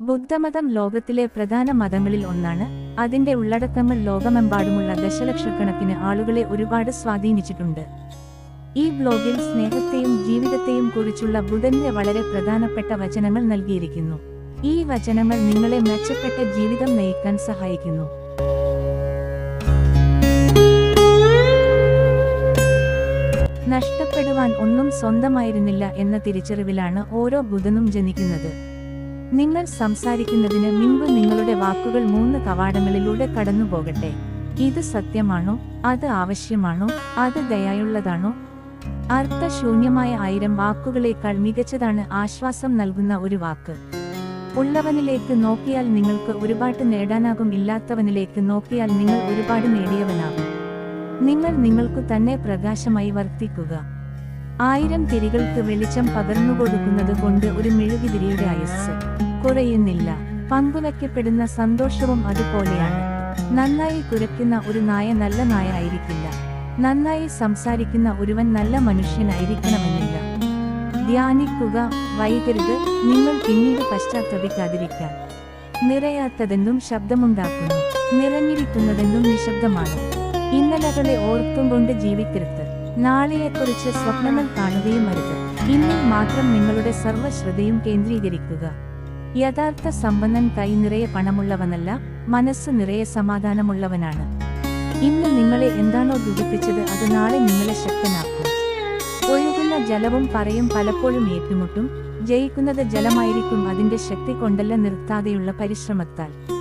ബുദ്ധമതം ലോകത്തിലെ പ്രധാന മതങ്ങളിൽ ഒന്നാണ്. അതിന്റെ ഉള്ളടക്കങ്ങൾ ലോകമെമ്പാടുമുള്ള ദശലക്ഷക്കണക്കിന് ആളുകളെ ഒരുപാട് സ്വാധീനിച്ചിട്ടുണ്ട്. ഈ ബ്ലോഗിൽ സ്നേഹത്തെയും ജീവിതത്തെയും കുറിച്ചുള്ള ബുധന്റെ വളരെ പ്രധാനപ്പെട്ട വചനങ്ങൾ നൽകിയിരിക്കുന്നു. ഈ വചനങ്ങൾ നിങ്ങളെ മെച്ചപ്പെട്ട ജീവിതം നയിക്കാൻ സഹായിക്കുന്നു. നഷ്ടപ്പെടുവാൻ ഒന്നും സ്വന്തമായിരുന്നില്ല എന്ന തിരിച്ചറിവിലാണ് ഓരോ ബുധനും ജനിക്കുന്നത്. നിങ്ങൾ സംസാരിക്കുന്നതിന് മുൻപ് നിങ്ങളുടെ വാക്കുകൾ മൂന്ന് കവാടങ്ങളിലൂടെ കടന്നുപോകട്ടെ. ഇത് സത്യമാണോ? അത് ആവശ്യമാണോ? അത് ദയായുള്ളതാണോ? അർത്ഥശൂന്യമായ ആയിരം വാക്കുകളേക്കാൾ മികച്ചതാണ് ആശ്വാസം നൽകുന്ന ഒരു വാക്ക്. ഉള്ളവനിലേക്ക് നോക്കിയാൽ നിങ്ങൾക്ക് ഒരുപാട് നേടാനാകും ഇല്ലാത്തവനിലേക്ക് നോക്കിയാൽ നിങ്ങൾ ഒരുപാട് നേടിയവനാകും. നിങ്ങൾ നിങ്ങൾക്കു തന്നെ പ്രകാശമായി വർത്തിക്കുക. ആയിരം തിരികൾക്ക് വെളിച്ചം പകർന്നുകൊടുക്കുന്നത് കൊണ്ട് ഒരു മെഴുകുതിരിയുടെ അയസ് കുറയുന്നില്ല. പങ്കുവയ്ക്കപ്പെടുന്ന സന്തോഷവും അതുപോലെയാണ്. നന്നായി കുരയ്ക്കുന്ന ഒരു നായ നല്ല നായ ആയിരിക്കില്ല. നന്നായി സംസാരിക്കുന്ന ഒരുവൻ നല്ല മനുഷ്യനായിരിക്കണമെന്നില്ല. ധ്യാനിക്കുക വൈകരുത് നിങ്ങൾ പിന്നീട് പശ്ചാത്തപിക്കാതിരിക്കാൻ. നിറയാത്തതെന്നും ശബ്ദമുണ്ടാക്കുന്നു. നിറഞ്ഞിരിക്കുന്നതെന്നും നിശബ്ദമാണ്. ഇന്നലകളെ ഓർത്തും കൊണ്ട് ജീവിക്കരുത്. നാളെയെക്കുറിച്ച് സ്വപ്നങ്ങൾ കാണുകയും അരുത്. ഇന്നിൽ മാത്രം നിങ്ങളുടെ സർവശ്രദ്ധയും കേന്ദ്രീകരിക്കുക. യഥാർത്ഥ സമ്പന്നൻ കൈ നിറയെ പണമുള്ളവനല്ല മനസ്സ് നിറയെ സമാധാനമുള്ളവനാണ്. ഇന്ന് നിങ്ങളെ എന്താണോ ദുഃഖിപ്പിച്ചത് അത് നാളെ നിങ്ങളെ ശക്തനാക്കും. ഒഴുകുന്ന ജലവും പറയും പലപ്പോഴും ഏറ്റുമുട്ടും. ജയിക്കുന്നത് ജലമായിരിക്കും അതിന്റെ ശക്തി കൊണ്ടല്ല നിർത്താതെയുള്ള പരിശ്രമത്താൽ.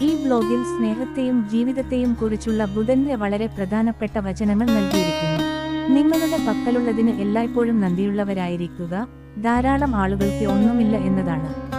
ഈ ബ്ലോഗിൽ സ്നേഹത്തെയും ജീവിതത്തെയും കുറിച്ചുള്ള ബുധന്റെ വളരെ പ്രധാനപ്പെട്ട വചനങ്ങൾ നൽകിയിരിക്കുന്നു. നിങ്ങളുടെ പക്കലുള്ളതിന് എല്ലായ്പ്പോഴും നന്ദിയുള്ളവരായിരിക്കുക. ധാരാളം ആളുകൾക്ക് ഒന്നുമില്ല എന്നതാണ്.